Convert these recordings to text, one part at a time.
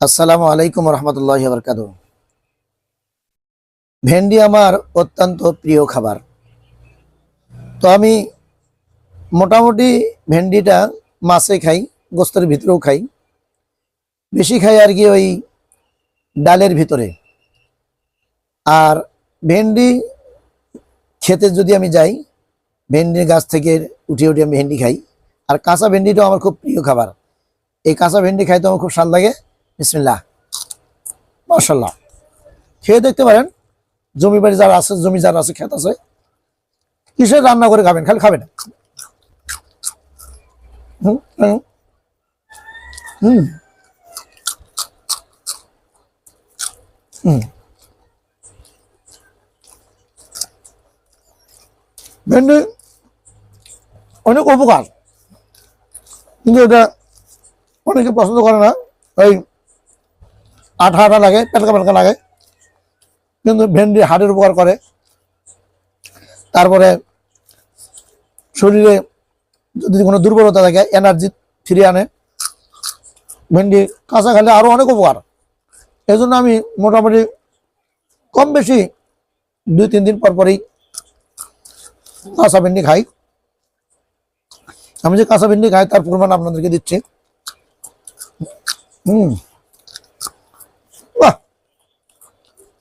আসসালামু আলাইকুম রহমতুল্লাহ বরকাত ভেন্ডি আমার অত্যন্ত প্রিয় খাবার। তো আমি মোটামুটি ভেন্ডিটা মাছে খাই, গোস্তের ভিতরেও খাই। বেশি খাই আর কি ওই ডালের ভিতরে। আর ভেন্ডি খেতে যদি আমি যাই, ভেন্ডির গাছ থেকে উঠিয়ে উঠে আমি ভেন্ডি খাই। আর কাঁচা ভেন্ডিটাও আমার খুব প্রিয় খাবার। এই কাঁচা ভেন্ডি খাইতে আমার খুব স্বাদ লাগে। বিসমিল্লাহ। মাশাল্লাহ খেয়ে দেখতে পারেন, জমি বাড়ি যারা আছে, জমি যারা আছে খেত আছে, কিসের রান্না করে খাবেন? খালি খাবেন। ভেন্ডি অনেক উপকার, কিন্তু এটা অনেকে পছন্দ করে না। ওই আঠা আঠা লাগে, পেটকা পেটকা লাগে। কিন্তু ভেন্ডি হাড়ের উপকার করে। তারপরে শরীরে যদি কোনো দুর্বলতা থাকে এনার্জি ফিরিয়ে আনে। ভেন্ডি কাঁচা খেলে আরও অনেক উপকার। এই জন্য আমি মোটামুটি কম বেশি দুই, তিন দিন পর পরই কাঁচা ভেন্ডি খাই। আমি যে কাঁচা ভেন্ডি খাই, তার পরিমাণ আপনাদেরকে দিচ্ছি। হুম।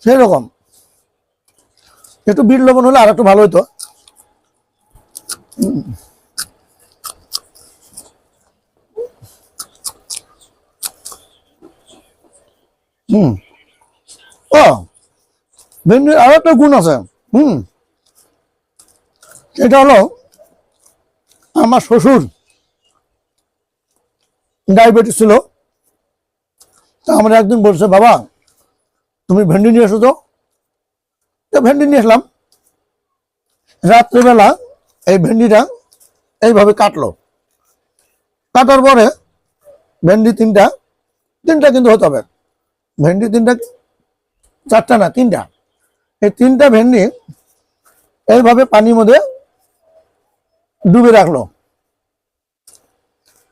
সেই রকম একটু বিট লবণ হলে আর একটু ভালো হুম। হুম। ও ভেন্ডির আর একটা গুণ আছে। হুম। এটা হলো আমার শ্বশুর ডায়াবেটিস ছিল। তা আমরা একদিন বলছে, বাবা তুমি ভেন্ডি নিয়ে এসো তো। ভেন্ডি নিয়ে আসলাম। রাত্রিবেলা এই ভেন্ডিটা এইভাবে কাটলো। কাটার পরে ভেন্ডি তিনটা তিনটা কিন্তু হতে হবে। ভেন্ডি তিনটা, চারটা না, তিনটা। এই তিনটা ভেন্ডি এইভাবে পানির মধ্যে ডুবে রাখল।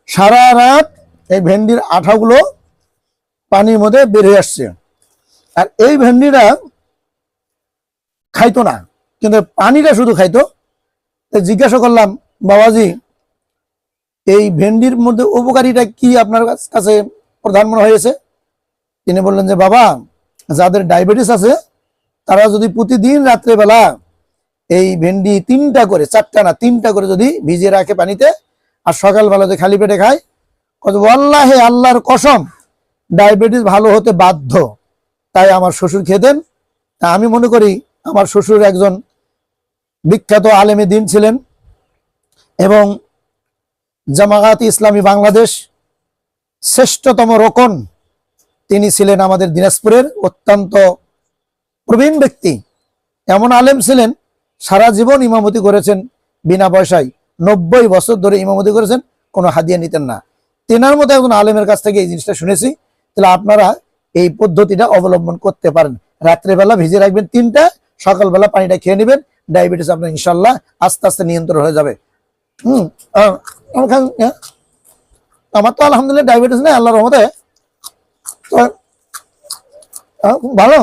সারা রাত এই ভেন্ডির আঠাগুলো পানির মধ্যে হয়ে আসছে। আর এই ভেন্ডিটা খাইতো না, কিন্তু পানিটা শুধু খাইতো। জিজ্ঞাসা করলাম, বাবাজি, এই ভেন্ডির মধ্যে উপকারিতা কি আপনার কাছে প্রধান মনে হয়েছে? তিনি বললেন যে, বাবা, যাদের ডায়াবেটিস আছে, তারা যদি প্রতিদিন রাত্রেবেলা এই ভেন্ডি তিনটা করে, চারটা না, তিনটা করে যদি ভিজিয়ে রাখে পানিতে, আর সকালবেলা যদি খালি পেটে খায় আল্লাহে আল্লাহর কসম, ডায়াবেটিস ভালো হতে বাধ্য। তাই আমার শ্বশুর খেতেন তা আমি মনে করি আমার শ্বশুর একজন বিখ্যাত আলেমী দিন ছিলেন এবং জামাগাত ইসলামী বাংলাদেশ শ্রেষ্ঠতম রোকন তিনি ছিলেন আমাদের দিনাজপুরের অত্যন্ত প্রবীণ ব্যক্তি। এমন আলেম ছিলেন, সারা জীবন ইমামতি করেছেন বিনা পয়সায়। নব্বই বছর ধরে ইমামতি করেছেন, কোনো হাদিয়া নিতেন না। তেনার মতো একজন আলেমের কাছ থেকে এই জিনিসটা শুনেছি। তাহলে আপনারা এই পদ্ধতিটা অবলম্বন করতে পারেন। রাত্রেবেলা ভিজে রাখবেন তিনটা, সকালবেলা পানিটা খেয়ে নেবেন, ডায়াবেটিস আপনার ইনশাল্লাহ আস্তে আস্তে নিয়ন্ত্রণ হয়ে যাবে। হুম আমার তো আলহামদুলিল্লাহ ডায়াবেটিস নেই, আল্লাহর রহমতে। ভালো?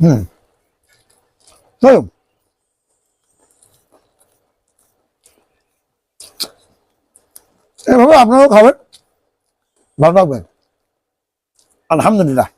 হুম। চলো এভাবে আপনারাও খাবেন। ভালো থাকবেন। আলহামদুলিল্লাহ।